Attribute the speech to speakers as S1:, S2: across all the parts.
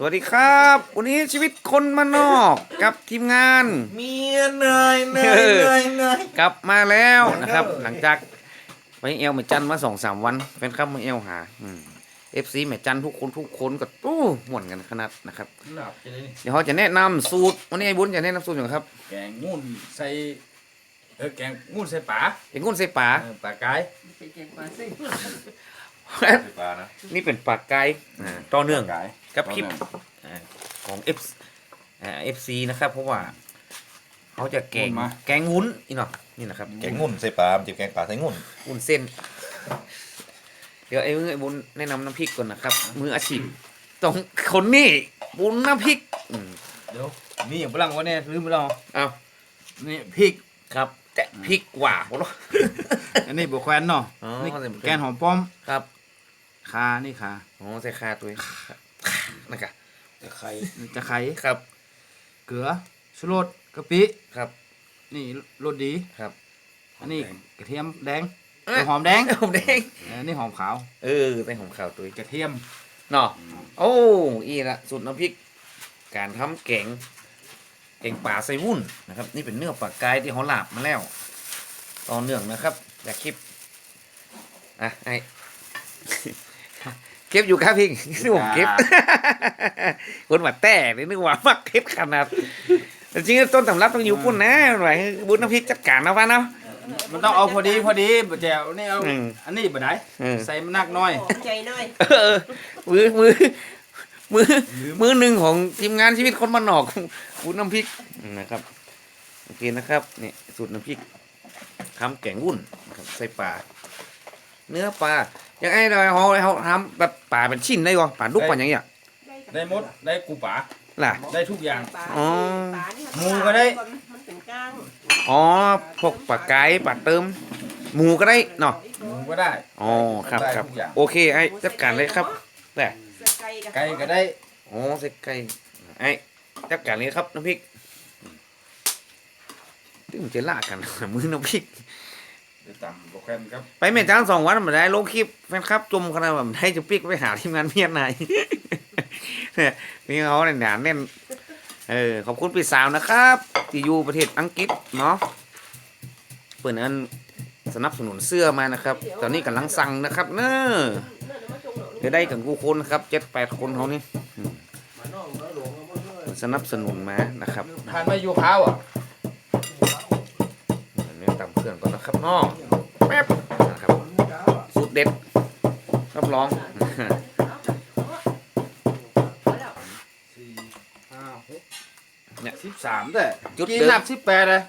S1: สวัสดีครับ วันนี้ชีวิตคนมานอกกับทีมงาน
S2: เมียเหนื่อยเหนื่อยเหนื่อยเหนื่อย
S1: กลับมาแล้วนะครับ หลังจากไปเอลแม่จันมาสองสามวันแฟนคลับมาเอลหาเอฟซีแม่จันทุกคนทุกคนก็ตู้หม่วนกันขนาดนะครับ
S2: หลับจะได้นี่
S1: เดี๋ยวเขาจะแนะนำสูตรวันนี้ไอ้บุญจะแนะนำสูตรอย่างครับ
S2: แกงงูนใส่เออแกงงูนใส่ป่า
S1: เป็นกุ้นใส่ปลา
S2: เออป่าไก่
S3: ปลานะ
S1: นี่เป็นปลาไก่อ่าต่อเนื่อง
S2: ไก่
S1: กับคลิปอ่าของ F อ่า FC นะครับเพราะว่าเขาจะแกงแกงวุ้นนี่เนาะนี่นะครับ
S3: แกงงุ่นใส่ปลามันจะแกงปลาใส่งุ่น
S1: วุ้นเส้น เดี๋ยวไอ้มือไอ้บุญแนะนำน้ำพริกก่อนนะครับ มืออาชีพต้องคนนี้บุญน้ำพริกอืม
S2: เดี๋ยวมีอย่างพลังวะเนี่ยลืมไปแล้ว
S1: เอา
S2: นี่พริก
S1: ครับ แต่พริกหว่าบ่เนาะ
S2: อันนี้บวแควนเนาะ
S1: อ๋อ
S2: นี่
S1: ใส่บุกแควน
S2: แกนหอมป้อม
S1: ครับ
S2: คานี่คา
S1: อ๋อใส่คาตัวเองครับ นะครับ
S2: จะไข่จะไข่
S1: ครับ
S2: เกลือชูรสกะปิ
S1: ครับ
S2: นี่รสดี
S1: ครับ
S2: อันนี้กระเทียมแดง
S1: เอ้ย
S2: หอมแดง
S1: ผมแดง
S2: อันนี้หอมขาว
S1: เออใส่ของขาวตัวเอง
S2: กระเทียม
S1: เนาะโอ้อีละสูตรน้ำพริก การทำแกงแกงป่าใส่วุ้นนะครับ นี่เป็นเนื้อปลากายที่เขาลาบมาแล้ว ต่อเนื่องนะครับจากคลิปอะไอ เก็บอยู่ครับพี่นี่ผมเก็บ คนมาแต่เลยนึกว่ามักเก็บขนาดแต่จริงๆต้นตำรับต้องอยู่ปุ่นนะหน่อยบุญน้ำพริกจัดการนะวะเนาะ
S2: มันต้องเอาพอดีพอดีบะแจวนี่เอา
S1: อืม
S2: อันนี้บะได้
S1: เออ
S2: ใส่มันนักหน้อย
S4: หอมใจหน่อย
S1: เออมือมือมือมือหนึ่งของทีมงานชีวิตคนบ้านนอกวุ้นน้ำพริกนะครับโอเคนะครับนี่สูตรน้ำพริกทำแกงวุ่นนะครับใส่ปลาเนื้อปลา อย่างไอ้เราเขาเขาทำแบบปลาเป็นชิ้นได้ก่อนปลาดุกปลาอย่างเงี้ย
S2: ได้หมดได้กูป๋า
S1: ล่ะ
S2: ได้ทุกอย่าง
S4: ปลา
S1: อ๋อ
S4: ปลานี่
S2: หมูก็ได้
S4: มันเป็นก้าง
S1: อ๋อ พวกปลาไก่ปลาเติม หมูก็ได้เนาะ
S2: หมูก็ได้
S1: อ๋อ ครับ
S2: ได้
S1: ครับ
S2: ทุกอย่าง
S1: โอเค ไอ้จัดการเลยครับแต่
S4: ใส่ไก่กับ
S2: ไก่ก็ได้
S1: อ๋อใส่ไก่ ไอ้จัดการเลยครับน้ำพริกตึ้งจะลากกันมือน้ำพริก
S2: เดี๋ยวต่ำโปรแกรมครับ
S1: ไปเมจ้างสองวันมาได้ลงคลิปแฟนครับจมขนาดแบบให้จะปิกไปหาทีมงานเมียนไหนเนี่ยนี่เขาเนี่ยหนาแน่นเออขอบคุณพี่สาวนะครับที่อยู่ประเทศอังกฤษเนาะเปิดนั้นสนับสนุนเสื้อมานะครับ ตอนนี้กำลังสั่งนะครับ เนอะเดี๋ยวได้กันกูคนนะครับเจ็ดแปดคนเขานี่อืมสนับสนุนมานะครับ
S2: ทานไม่ยูข้าวอะ
S1: อันนี้ตำเค รื่องก่อนนะครับเนอกแป๊บนะครับสูตรเด็ดรับรอง
S2: สี่ห้าหก
S1: เนี่ย
S2: สิบสามแต่
S1: จุด
S2: กิน
S1: เดิม
S2: นับสิบแปดเลย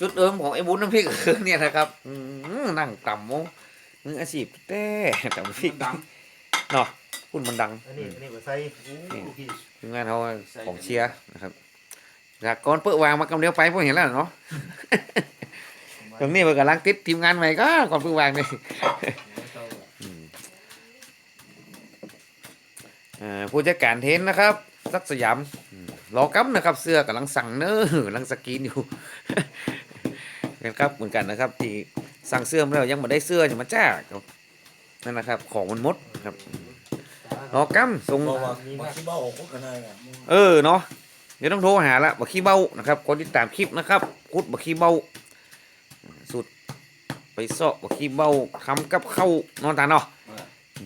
S1: จุดเดิมของไอ้บุญน้ำพริกคือเนี่ยนะครับอืมนั่งต่ำโมมืออาชีพแต่ต่ำพริก
S2: ดัง
S1: เนาะคุณมันดัง
S3: อันนี้อันนี้ก็ใส่อู้พี่
S1: ทีมงานเขาของเชียร์นะครับจากก่อนเปิดวางมากำเดียวไปพวกเห็นแล้วเนาะ ตรงนี้เปิดกำลังติดทีมงานใหม่ก็ก่อนเปิดวางนี่อืมเอ่อผู้จัดการเทนนะครับสักสยามรอกำนะครับ เสื้อกำลังสั่งเนอะกำลังสกีนอยู่กันครับเหมือนกันนะครับ ที่สั่งเสื้อมาแล้วยังไม่ได้เสื้อจะมาจ้านั่นนะครับ ของมันมดครับรอกำส่ง
S3: บอกว่ามีมาที่เองกันได้อ
S1: เออเนาะเดี๋ยวต้องโทรหาละบักขี้เบ้านะครับคนที่ตามคลิปนะครับคุดบักขี้เบ้า ไปเสาะบักขี้เบ้าทำกับข้าวนอนตาเนาะ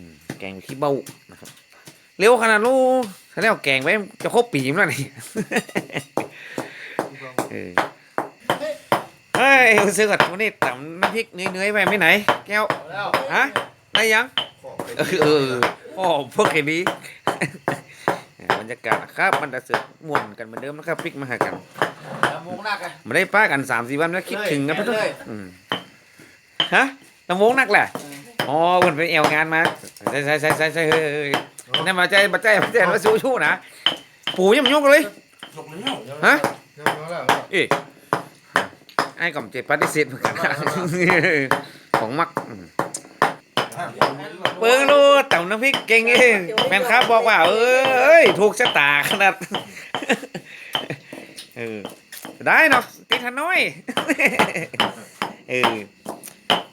S1: มแกงบักขี้เบ้านะครับเร็วขนาดนู้ถ้าแล้วแกงไว้จะครบปีมั้งนี่ เออเฮ้ยเอาซื้อก่อนวันนี้ตำน้ำพริกเนื้อยๆไปไม่ไหน แก้ว
S2: แล้ว
S1: ฮะได้ยังเออเออพ่อพวกแค่นี้บรรยากาศนะครับมันจะเสือกม่วนกันเหมือนเดิมนะครับพลิกมาหากัน
S2: แล้วมุกนักอะ
S1: ไม่ได้ป้ากันสามสี่วันแล้วคิดถึงกัน
S2: เลย
S1: ทุก
S2: เลย
S1: อืม ฮะลำวงนักแหละอ๋อคนไปเอวงานมาใช่ใช่ใช่ใช่ใช่เฮ้ยนี่มาใจมาใจมาใจมาสู้ชู้นะปู่ยังยกเลย
S3: ยกแล้ว
S1: ฮะ
S2: แล้วแล้ว
S1: เอ๊ะไอ้ก่อมเจ็บปฏิเสธเหมือนกันของมักเปิ้งรู้แต่น้ำพริกเก่งเองแฟนครับบอกว่า เอ้ยถูกชะตาขนาดเออได้เนาะติดฮานอยเออ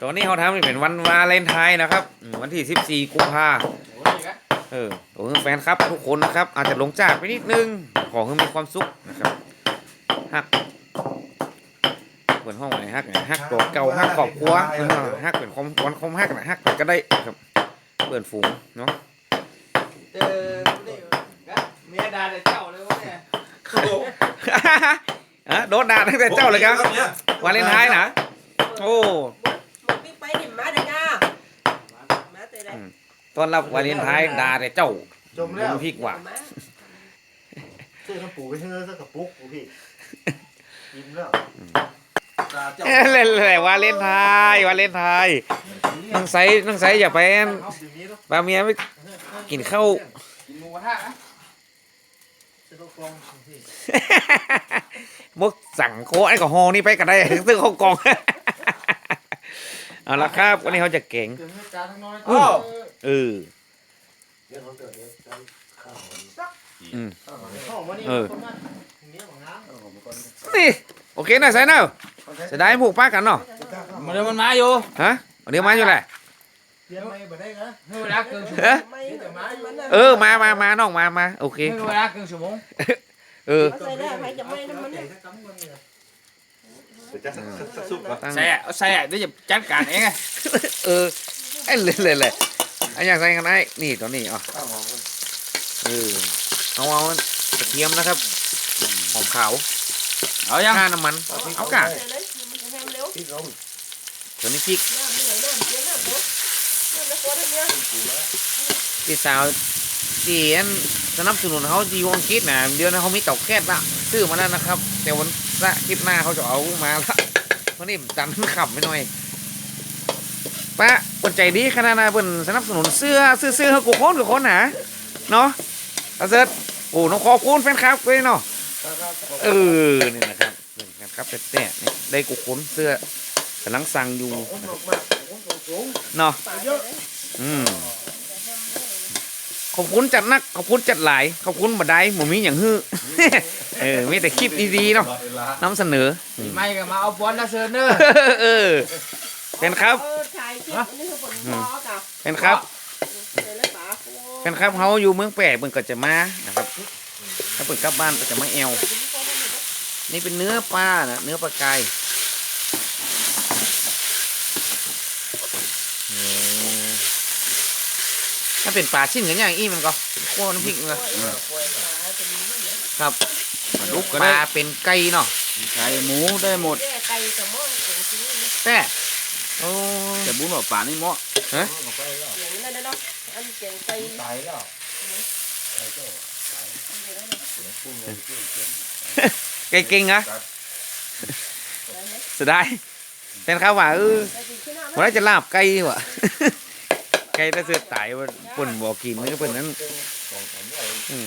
S1: ตอนนี้เขาทำเป็นวันวาเลนไทน์นะครับอืมวันที่ 14 กุมภา
S2: โอ้ยอีกอะ
S1: เออโอ้แฟนครับทุกคนนะครับ อาจจะหลงจากไปนิดนึง ขอให้มีความสุขนะครับฮักเปิดห้องไหนฮักไหนฮักตัวเก่าฮักครอบครัวเออฮักเป็นความวันความฮักนะฮักก็ได้ครับเปิดฝูงเนาะ
S5: เจอเมียด่าแต่เจ้าเลยวะเนี่ย
S1: ฮะโดนด่าตั้งแต่เจ้าเลยครับวาเลนไทน์นะโอ้
S4: หมดปิ๊กไปนี่มาเด้อจ้ามาเตะได้
S1: ตอนรับวาเลนไทน์ด่าแต่เจ้า
S3: จมแล้ว
S1: ดูพริกหว่ะ
S4: มา
S3: ซื้อน้ำปูไปเชื่อสักกระปุกกูพี่กินแล้ว
S5: ด่าเจ้า
S1: เอ้ยเล่นเลยวาเลนไทน์วาเลนไทน์น้องไซน้องไซอย่าไปอัน
S3: เอาอยู่นี้แล้ว
S1: บาเมียไม่กินข้าว
S5: กินหมูกระทะนะ
S3: ซื้อข้าวกล่องพี่
S1: มกสั่งโค้กแอลกอฮอล์นี่ไปก็ได้ซื้อข้าวกล่อง เอาละครับ วันนี้เขาจะเก่ง
S5: เดี๋ยวให้จานทั้งน้อย
S1: อืมเออ
S3: เดี๋ยวเขาเกิดเดี๋ยวจะข้าว
S1: อืม
S3: ข้าวมานี่
S1: เออ
S3: คนนั้นเนี้ยของน้ำ
S1: นี่โอเคนะไซเนาะจะได้ผูกป้ากันเนาะ
S5: มาเดี๋ยวมันมาอยู่
S1: ฮะเดี๋ยวมาอยู่แหละ
S3: เรียนไม่บ่ได้นะ
S5: ให้เวลาเกินชั่วโม
S1: เอ๊ะ
S5: ง
S4: ไม่มันน่ะ
S1: เออมามามาน้องมามาโอเค
S5: ให้เวลาเกินชั่วโมง
S1: เออ
S4: จะ
S3: สักสุกก่อน
S1: ตั้ง
S5: ใส่อะเอาใส่อะเดี๋ยวจะจัดการเองไง
S1: เออไอ้เลยเลยเลยไอ้อยากใส่กันไอ้นี่ตัวนี้อะ
S3: ข้าหอมกัน
S1: เออเอาเอากระเทียมนะครับหอมขาว
S5: เอายัง
S1: ข้าน้ำมันเอากะ
S4: ใส่เลยมันจะแห้ง
S1: ตัวนี้พริก
S4: ที่
S1: สาวที่อันสนับสนุนเขาจีวอนคิดนะเดี๋ยวนะเขามีเต่าแก๊สละ ซื้อมาแล้วนะครับ แต่วันละคลิปหน้าเขาจะเอามาละวันนี้ผมจันขับไม่หน่อยป้าเปินใจดีขนาดนั้นเปินสนับสนุนเสื้อซื้อเสื้อให้กูคนกูคนหาเนาะอาเซิร์ตโอ้น้องขอบคุณแฟนคลับเลยเนาะเออนี่นะครับแฟนคลับแต่ๆนี่ได้กูคนเสื้อกำลังสั่งอยู่เนาะ
S4: ปลาเยอะ
S1: อืม ขอบคุณจัดนักขอบคุณจัดหลายขอบคุณบัดได้หมูมีอย่างฮื้อเออมีแต่คลิปดีๆเนาะนำเสนอ
S5: ปีใหม่ก็มาเอาบอลละเซิร์นเนอร์
S1: เออเป็นครับ
S4: เออถ่ายคลิปอันนี้คือผลพอกับ
S1: เป็นครับ
S4: ใส่เลยปลาโอ้
S1: เป็นครับเขาอยู่เมืองแปะเพิ่นก็จะมานะครับถ้าเปิดกลับบ้านก็จะมาแอวนี่เป็นเนื้อปลานะเนื้อปลากายเออถ้า เป็นปลาชิ้นกันอย่างอี้มันก็คั่วน้ำพริกมันก็ครับ
S5: ปลาดุกก็
S1: ป
S5: ได้
S1: ลาเป็นไก่เนาะ
S5: ไก่หมูได้หมด
S4: แก่ไก่กับหม้อเสียงจริงเลย
S1: แต่โอ้
S5: แต่บุญว่าป่านี่เหมาะ
S4: เสียงนั่นนะเนาะอันเสียงไก่
S3: ตายแล้ว
S1: ไก่เก่งอะสุดท้ายเป็นข้าวว่าเออวันนี้จะลาบไก่วะ ไก่ถ้าเสือตายว่าปุ่นบอกกินนี่เปุ่นนั้นอืม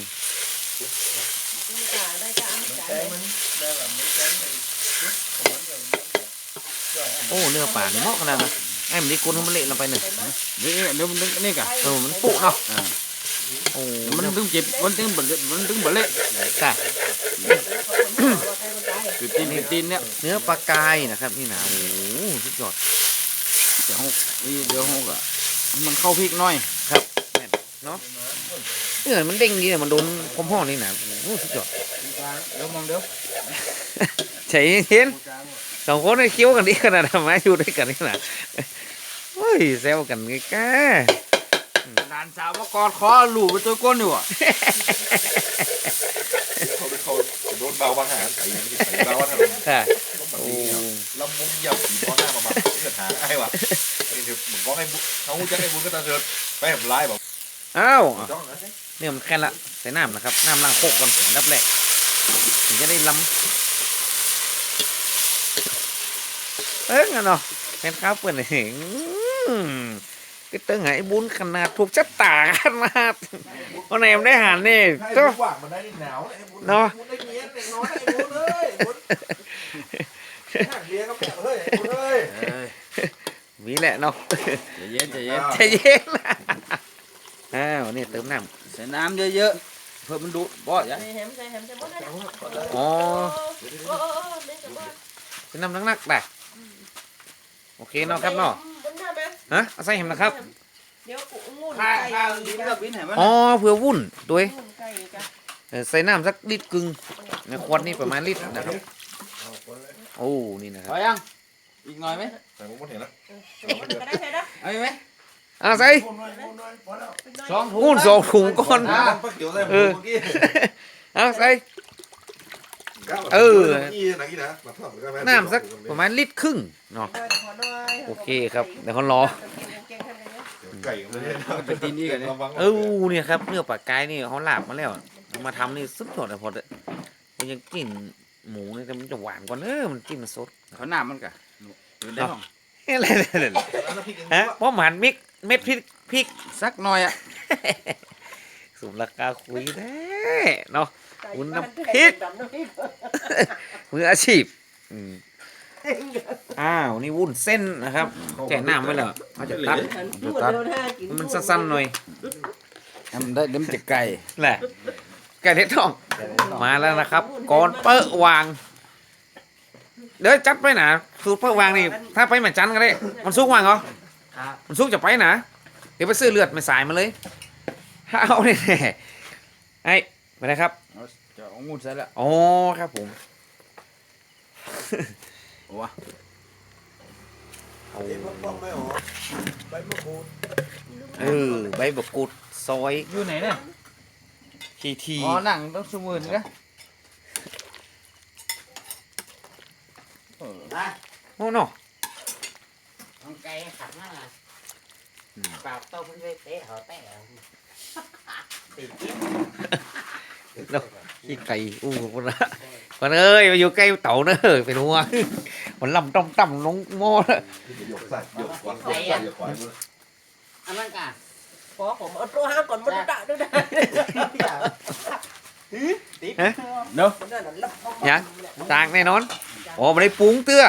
S4: ได้จ้าจ่ายเลย
S1: โอ้เนื้อป่านี่เหมาะขนาดนั้นไอ้มันได้กุนให้มันเละลงไปหนึ่ง
S5: เดี๋ยวเดี๋ยวมันนี่กัน
S1: เออมันปุเนาะโอ้
S5: มัน
S1: มัน
S5: ถึงเจ็บมันถึงเบลมันถึงเบลเละ
S1: แต่
S5: คือตีนคือตีนเนี่ย
S1: เนื้อปลากายนะครับนี่นะโอ้โหสุดยอด
S5: เดี๋ยวเขาเดี๋ยวเขาก็ มันเข้าพริกหน่อย
S1: เนาะเนื้อมันเด้งดีเนี่ยมันโดนความห้อนนี่นะโอ้โหสุดยอด
S5: เดี๋ยวมองเดี๋ยว
S1: ใจเย็นๆสองคนได้เคี้ยวกันดีขนาดนั้นมาอยู่ด้วยกันนี่นะโอ้ยแซวกันไงแก
S5: หลานสาวมากอดคอลูบไปตัวก้นอยู่อะ
S3: เขาเขาโดนเบาบางอาหารใส่ยังไม่ใส่เบาทำ
S1: ค่ะ
S3: ต้องแบบ
S1: โอ้
S3: นี้ลำมุ้งย่ำสีก้อนหน้ามามาเกิดหาไอ้วะ นี่คือเหมือนก้อนไอ้บุเขาจะไอ้บุญก็ตาเสือไปผมไล่บอก
S1: อ้าว
S3: จ้องนะ
S1: เนี่ยมันแค่ละใส่น้ำนะครับ น้ำล้างโคกก่อนอันดับแรกถึงจะได้ล้ำเอ้ยงั้นเนาะแฟนครับเปิดเห็นก็เตึงไอ้บุญขนาดถูกชะตาขนาดวันไหนมันได้หารนี่
S3: ให้
S1: ก็
S3: บุญหวังมันได้หนาวไอ้บุญ
S1: เนาะ
S3: บุญได้เงี้ยเด็กน้อยไอ้บุญ แห
S1: ละเนาะ
S5: ใจเย็นใจเย็น
S1: ใจเย็นนะอ้าวนี่เติมน้
S5: ใส่น้ำเยอะๆเพื่อมันดูดบ่อย
S4: ใส่แฮมใส่แฮมใส่หมดเลยำ
S1: อ๋อ
S4: โอ้โอ้โอ้เล่นกับบ้าน
S1: เป็นน้ำนักๆได้โอเคเนาะครับเนาะ
S4: บนหน้าไหม
S1: ฮะเอาใส่เห็มนะครับ
S4: เดี๋ยวกูงูน
S5: ข้า
S4: ไก่
S5: ข้าดิ
S4: ดี
S5: น
S4: จ้ะ
S5: กับบินให้มัน
S1: อ๋อเผื่อวุ่นตัวเอง
S4: งูนไก่จ้ะ
S1: เออใส่น้ำสักลิตรกึ่งในขวดนี่ประมาณลิตรนะครับ โอ้ นี่นะค
S5: พ
S1: รับ
S5: อยัง อีกหน่อยไหม
S3: แต่ผมก็เห็นแล้ว
S4: มันก็ได้ใช่ไหม
S5: เอาอีกไหม
S1: อะใส่
S5: สองถุง
S1: หุ่นสองถุงก่อน
S5: อะ
S3: ป้าเขียวใส่
S1: เออ
S3: เมื่อกี้
S1: เอาใส่เออ
S3: นี่นะนี่นะมาทอดกันไหม
S1: น้ำสักประมาณลิตรครึ่งเนาะโอเคครับเดี๋ยวเขารอ
S3: ไก่ไม่ได้
S5: มันเป็นดินอีกอันนี้
S3: ระวัง
S1: เออเนี่ยครับเนื้อปลากายนี่เขาลาบมาแล้วเอามาทำนี่สุดยอดเลยพอเลยมันยังกลิ่นหมูนี่แต่มันจะหวานกว่าเนอะมันกลิ่นสด
S5: เขาหน้ามันกะ อยู่ได้ห้อง
S1: เฮ้ยอะไรอะไรฮะเพราะหมันมิกเม็ดพริกพริก
S5: สักหน่อยอะ
S1: สูงราคาคุยแท้เนาะ
S4: คุณ
S1: น้ำพริกมืออาชีพอืมอ้าวนี่วุ้นเส้นนะครับแกะน้ำไว้แล้วเขาจะตัดจะตัดมันสั้นๆหน่อย
S5: ให้มันได้เดี๋ยวมันจะไก่
S1: แหละไก่เท็ดทองมาแล้วนะครับ ก่อนเปิดวาง เดี๋ยวจัดไปหนา สูตรเปิดวางนี่ถ้าไปเหมือนจันก็ได้ มันซุกวางเหรอ
S5: ครับ
S1: มันซุกจะไปหนาเดี๋ยวไปซื้อเลือดไม่สายมาเลยถ้าเอาเนี่ยไอ้ไปเลยครับ
S5: เอาจะเอางูใส่ละ
S1: อ๋อครับผม
S5: โอ้วะ
S1: เอาเออใบบักกุดซอย
S5: อยู่ไหนเนี่ย
S1: ทีที
S5: อ๋อนั่งต้องสมืนกะ เออ
S1: โอ้เนาะ
S6: con cây khẳng là vào tôm với té họ té ở tìm kiếm
S1: ขี้ไก่อู้คนละคนเอ้ยมาอยู่ใกล้เต่าเนอะเป็นหัวมันลำต้มต่ำลงหม้อแล้ว
S3: หยกใส่หยกควันหยกใส่หยกควัน
S6: anh ăn cả
S4: พอผมเอาตัวห้างก่อนมันด่าด้วยนะ
S5: เนาะ
S4: มันนั่นน่ะ
S1: ยังต่างแน่นอนอ๋อไม่ได้ปรุงเตื้อ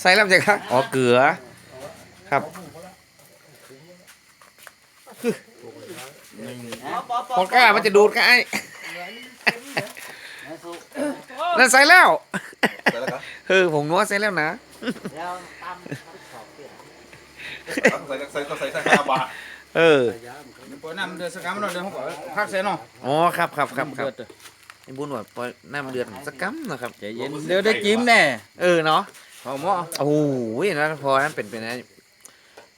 S1: ใส่แล้วจะครับอ๋อเกลือครับ
S4: ปอปอ
S1: พอก้ามันจะดูดกันไอ้
S6: nó phụ
S1: นั่นใส่แล้ว
S3: ใส่แล้วครับ
S1: เออผมนัวใส่แล้วนะ
S6: leo tâm sọt kìa
S3: ใส่ใส่ใส่ใส่ห้าบาท
S1: เออ
S5: เดี๋ยวปล่อยน้ำเดือดสักกำหน่อยเดี๋ยวเขาบอกพักเสียเนาะ
S1: อ๋อครับครับครับครับ
S5: เดือด
S1: ไอ้บุญว่าปล่อยน้ำเดือดสักกัมนะครับ
S5: ใจเย็นเดี๋ยวได้จิ้มแน่
S1: เออเนาะ
S5: พอหม้อ
S1: โอ้โหนะพอนั้นเป็นเป็นอะไร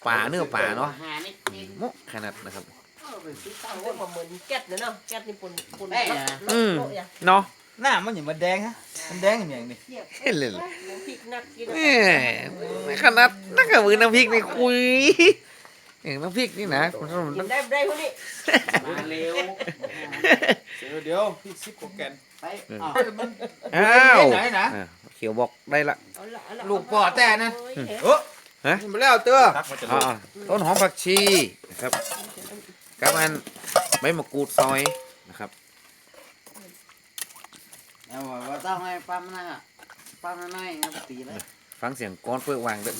S1: ป่าเนื้อป่าเนาะ
S6: hà nít nít
S1: โมะขนาดนะครับ
S6: Ờ, mình cứ
S4: เอา
S6: tao
S4: เรื่องมาเหมือนแก๊สเนอะเนาะแก๊สนี่ปุ่นปุ่น
S6: Đây à.
S1: อืม
S4: โต๊ะอย่าง
S1: เนาะ
S5: หน้ามันอย่างมันแดงฮะมันแดงอย่างนี้
S1: เห็นเลย
S4: น้ำพริกนักกิน
S1: แหมขนาดนักกับมือน้ำพริกนี่คุยอย่างน้ำพริกนี่นะคุณผู้ชม
S4: กินได้ได้พวกนี้
S6: mà liều
S5: เดี๋ยวเดี๋ยวพี่ซิปโปรแกรม
S6: phải
S5: Ừ.
S6: ờ
S1: อ้าว
S5: ไหนนะ
S1: อะเขียวบอกได้ละ
S4: เอาละเอาะ
S5: ลูกปอแต่นั่น
S4: โอ้ย
S5: เออ
S1: ฮะ
S5: มาแล้วเตื้อ
S3: ทักมันจะล
S1: อ่างต้นหอมผักชีนะครับกับมันใบมะกรูดซอยนะครับ
S6: nhưng mà vào tao hay pam na pam na này nó tí đấy
S1: ฟังเสียงก้อนเพื่อวางเด้อ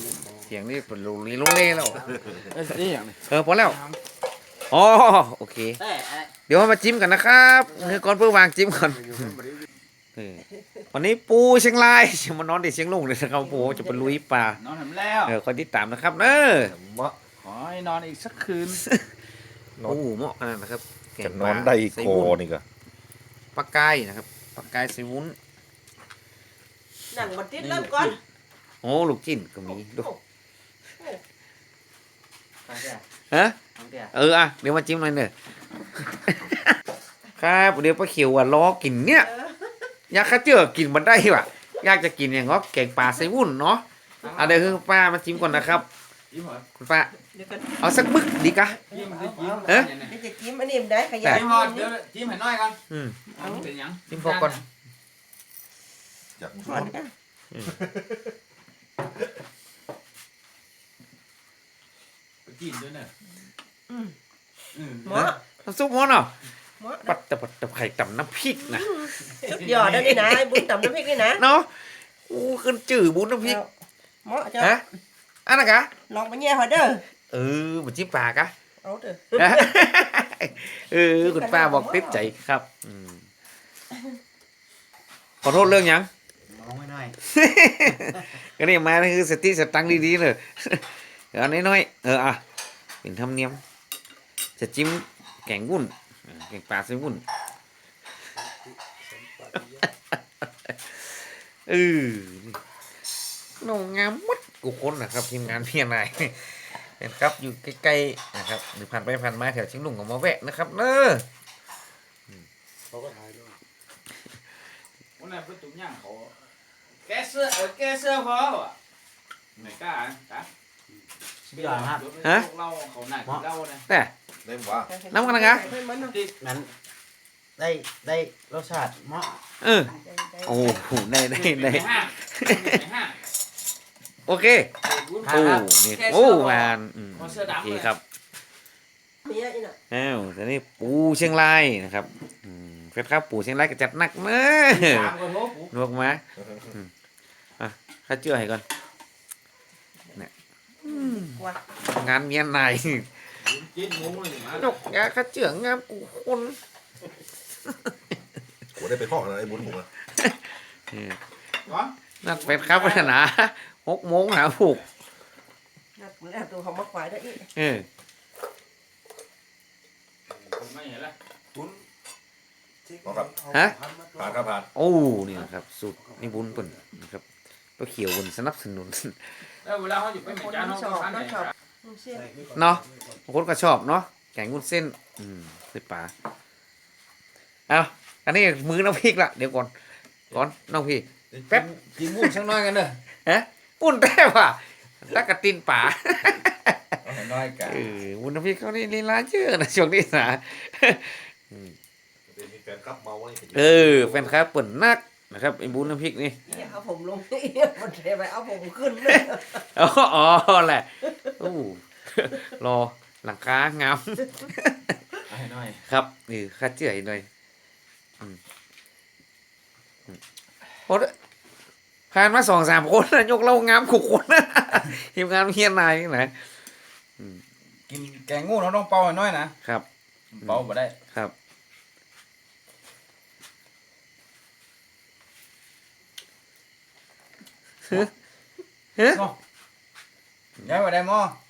S1: เสียงนี่เป็นลุลีลุเล่แล้ว
S5: เอ้ยนี่อย่างนี้
S1: เออพอแล้วอ๋อโอเค
S6: thế à,
S1: เดี๋ยวมาจิ้มกันนะครับคือก่อนเพื่อวางจิ้มก่อนเออ วันนี้ปูเชียงรายจะมานอนที่เชียงลุงเลยนะครับปูจะไปลุยป่าน
S5: อนเห็นแล้ว
S1: เออคอยติดตามนะครับเออ
S5: ขอให้นอนอีกสักคืน
S1: โอ้โหเหมาะขนาดนะครับแกง
S3: จะ
S1: ป
S3: น
S1: ลา
S3: อนได้
S1: ใส่
S3: โก
S1: วุ้น
S3: นี่ก็
S1: ปลากายนะครับปลากายใส่วุ้น
S4: หนังมันติดเริ่มก่อน
S1: โอ้ลูกจิ้นก็มีดู
S6: không kìa
S1: ฮะ
S6: không kìa
S1: เอออะเดี๋ยวมาจิ้มหน่อยเนอะครับเดี๋ยวป้าเขียวอะรอกินเนี่ยอ ยากข้าเจอกินมันได้ว่ะอยากจะกินอย่างงอแกงปลาใส่วุ้นเนาะอะเดี๋ยวคือป้ามาจิ้มก่อนนะครับ
S5: ยิ้มเหรอ
S1: คุณป้า
S4: เดี๋ยวกัน
S1: เอาสักมึกดีกะ
S5: ยิ้มสิยิ้ม
S1: เอ๊ะ
S4: เดี๋ยวจะจิ้มอันนี้มันได้ขยาย
S5: ยิ้มหอดเดี๋ยวยิ้มให้น้อยกัน
S1: อืม
S5: เอาเป็นหยัง
S1: จิ้มพอก่อน
S3: จับ
S4: หอดนะ
S5: กินด้วยเนี่ย
S4: อืม
S5: อืม
S4: หมอ
S1: น้ำซุปหม้อเนาะ
S4: หมอ
S1: ปัดตะปัดตะไข่ต่ำน้ำพริกนะ
S4: สุดยอดนะนี่นะไอ้บุญตำน้ำพริกนี่นะ
S1: เนาะโอ้ขึ้นจื่อบุญน้ำพริก
S4: หมอจะ
S1: ฮะอันนั้นกะ
S4: ลองไปแย่เขาเด้อ
S1: เออมันจิ้มปลากะ
S4: เอาเด้อ
S1: เออคุณป้าบอกติดใจครับอืขอโทษเรื่องยัง
S6: ngon mới nói
S1: ก็นี่มานี่คือสติสตังดีๆเลยเดี๋ยวอันน้อยๆเอออะเป็นธรรมเนียมจะจิ้มแกงวุ่น แกงปลาใส่วุ่นเออน้องงามหมัดกูคนนะครับทีมงานเพียงนายเห็นครับอยู่ใกล้ๆนะครับหรือผ่านไปผ่านมาแถวเชียงลุงก็มาแวะนะครับเนอะ
S5: เขาก็ถ่ายด้วย
S2: วันนั้นเป็นตุ้มย่างเขาแกเสื้อเออแกเสื้อพอวะไหนกล้าจ้ะ
S6: พี่หลานครับ
S2: เราเขาหนักเราเนี่ย
S1: แต่
S3: เล่นว่า
S1: น้ำกันนะครั
S4: ให้มันเนาะ
S6: นั้นได้ได้รสชาติเหมาะ
S1: เออโอ้โหได้ได้ได้
S2: ในห้างในห้าง
S1: โอเค
S6: ครั
S1: โอ้
S6: บครับ
S1: นี่โอ้วานอืม
S2: เอาเสื้อ
S1: โอ
S2: ดำ
S1: เค
S2: เลย
S1: ครับ
S4: เนี่ยอีน่ะ
S1: อ้าวแต่นี่ปูเชียงรายนะครับอืมเฟสครับปูเชียงรายก็จัดหนักเนอะ
S2: ตามกันโหปุ๊
S1: ลวกมาอืมอะข้าเจือให้ก่อนเนี่ยอืม
S4: กว่า
S1: งานเมียนาย
S2: กินหมูเลยมาย
S1: กยาข้าเจืองามกูคน
S3: โหได้ไปพ่ออะไรไอ้บุญผมอะ
S1: เนี่ย
S2: ก่อน
S1: นัดเฟสครับนะหกโมงหาผูก
S4: นัดแล้วตัวเขามาควายได้อีก
S1: เออ
S2: ผมไม่เห็นละ
S1: ฮะ
S3: ผ่านครับผ่าน
S1: โอ้นี่นะครับสูตรนี่บุญเปิ่นนะครับก็เขียวบุญสนับสนุน
S2: แล้วเวลาเขาอยู่เป็นจานเขาก็ทานเนี่ย
S4: มึงเสีย
S1: เนาะบางคนก็ชอบเนาะแกงวุ้นเส้น อืมใส่ปลาเอาอันนี้มือน้องพริกละเดี๋ยวก่อนก่อนน้องพี่แป๊บ
S2: กินหมูสักน้อยกันเด้อ
S1: ฮะปุ่นได้ป่ะแล้วก็ตีนป่า
S2: เอาให้น้อยกัน
S1: เออวุ้นน้ำพริกเขานี่ลีลาเยอะนะช่วงนี้นะ
S3: เป็นมีแฟนครับเมาไว้
S1: เออแฟนครับเปิดนักนะครับไอ้บุญน้ำพริกนี่
S4: อย่าเอาผมลงนี่มันเทไปเอาผมขึ้นเลย
S1: อ๋ออ๋อแหละ โอ้รอหลังคางาม
S2: เอาให้น้อย
S1: ครับนี่ค่าเจื่อยหน่อยอืมอืมโอ้ผ่านมาสองสามคนนะยกเล่างามขุกคนนะทีมงานเฮียนนายนี่นะอืม
S2: กินแกงงูเราต้องเป่าให้น้อยนะครับเป่าบ่ได้
S1: ครับ
S2: เนาะย้ายบ่ได้หม้อ
S4: มากอะ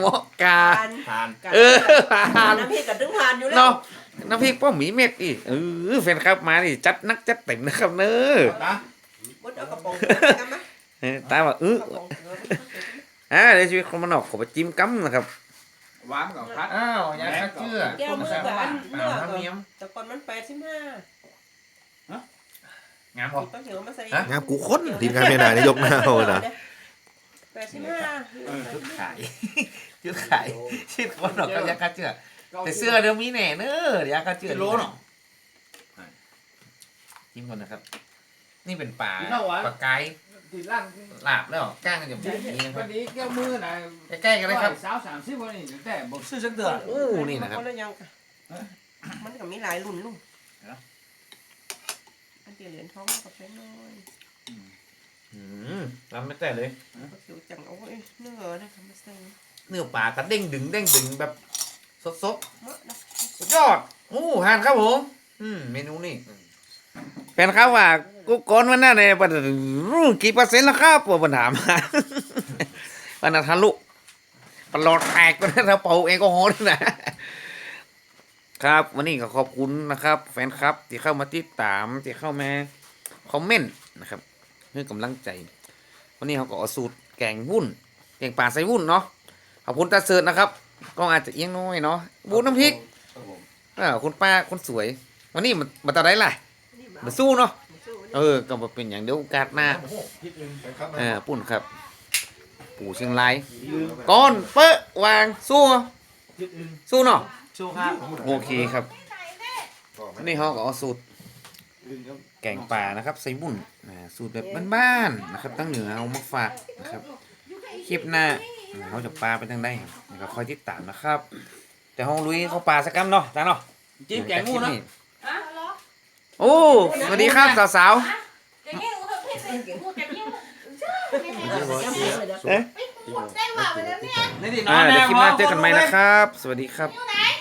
S1: หมอกา
S4: ทาน
S2: ทาน
S1: เออผ่าน
S4: น้ำพริกกับถึงทานอยู่แล้ว
S1: เนาะน้ำพริกป้อหมีเม็ดอีกเออแฟนครับมาดิจัดนักจัดเต็มนะครับเนอะ
S2: นะ
S4: บดเอากระป๋องกันมั้ย
S1: เออตาว่าเออก
S4: ระป๋องเกลือ
S1: อ่าเดี๋ยวชีวิตคนมันออกขอไปจิ้มกั๊มนะครับ
S2: หวานกับพัด
S1: อ้าวยาฆ่าเชื้อ
S4: แก้วมือกับอันเมื่อ
S1: ธรรม
S4: ก่อน
S1: เนียม
S4: แต่ก่อนมันแปดสิบห้างา
S1: มพอ
S4: ก็เหี่ยวมาใส่
S3: งามกูคนทีมงานเมียนายนี่ยกหน้าเอาเลยนะ
S4: แป ดสิบห้า
S1: ชุดขายชุดขายชุดคนออกก็ยาฆ่าเชื้อแต่เสื้อเดี๋ยวมีแหน่เนอะยาฆ่าเชื้อ
S2: กิโลเนาะ
S1: จิ้มก่อนนะครับ นี่เป็นปลา
S2: กินข้าวหวาน
S1: ปลาไก่
S2: ติดร้าน
S1: ลาบแล้วก้างกันอย่างนี้นะค
S2: พ
S1: รั
S2: อบดีแก้วมือน่ะ
S1: ใกล้ๆกันเลยครับ
S2: สาวสามสิบวันนี้แต่บอกซื้อสักเดือน
S1: โอ้นี่นะครับ
S4: มัยังมันก็มีหลายรุ่นลูกอันเดียวเหรียญทองกับแพงน้อย
S1: อืมทำไม่แต่เลย
S4: ก็เขียวจังโอ้ยเนื้อนะครับมาใส่
S1: เนื้อปลากระเด้งดึงเด้งดึงแบบสด
S4: เมื่อนะ
S1: ๆสุดยอดโอ้ทานครับผม อืมเมนูนี่เป็นครับว่ากูก่อนวันนั้นเนี่ยปัดรู้กี่เปอร์เซ็นต์แล้วครับว่าปัญหามมาปัญหาทะลุปลอดแตกไปแล้วเป่าแอลกอฮอล์ด้วยนะครับ วันนี้ก็ขอบคุณนะครับ แฟนครับที่เข้ามาติดตามที่เข้ามาคอมเมนต์นะครับ เพื่อกำลังใจ วันนี้เขาก็เอาสูตรแกงวุ่น แกงป่าใส่วุ่นเนาะขอบคุณตาเสิร์ตนะครับก็อาจจะเอียงน้อยเนาะบูน้ำพริกอ่าคุณป้าคนสวย วันนี้มันมาตอนไหนล่ะ
S4: นี่
S1: มาสู้เนาะ
S4: มาสู้นี่
S1: เออก็มาเป็นอย่างเดียวโอกาสหน้า
S3: ครับ
S1: เออปุ่นครับ ปู่เชียงรายก้อนเป๊ะวางสู้สู้เนาะ
S2: ชูครับ
S1: โอเคครับนี่เขาก็เอาสูตร แกงป่านะครับใส่บุ่นอ่าสูตรแบบบ้านๆนะครับตั้งเหนือเอามาฝากนะครับคลิปหน้าเขาจะปลาไปทางใดก็คอยติดตามนะครับ แต่ห้องลุยเขาปลาสักกัมเนาะจ้าเนาะ
S2: จิ้มแกงงูนะ
S1: โอ้สวัสดีครับสาว
S7: cái nghe cũng không thích gì mua cái nhiêu chứ
S1: ๆเอ๊ะ
S7: đây mà phải đến nha
S2: นี่ดิน
S1: อ่า
S2: อน
S1: เดี๋ยว
S2: แน่
S1: คลิปหน้าเจอกันใหม่นะครับ สวัสดีครับ
S7: như này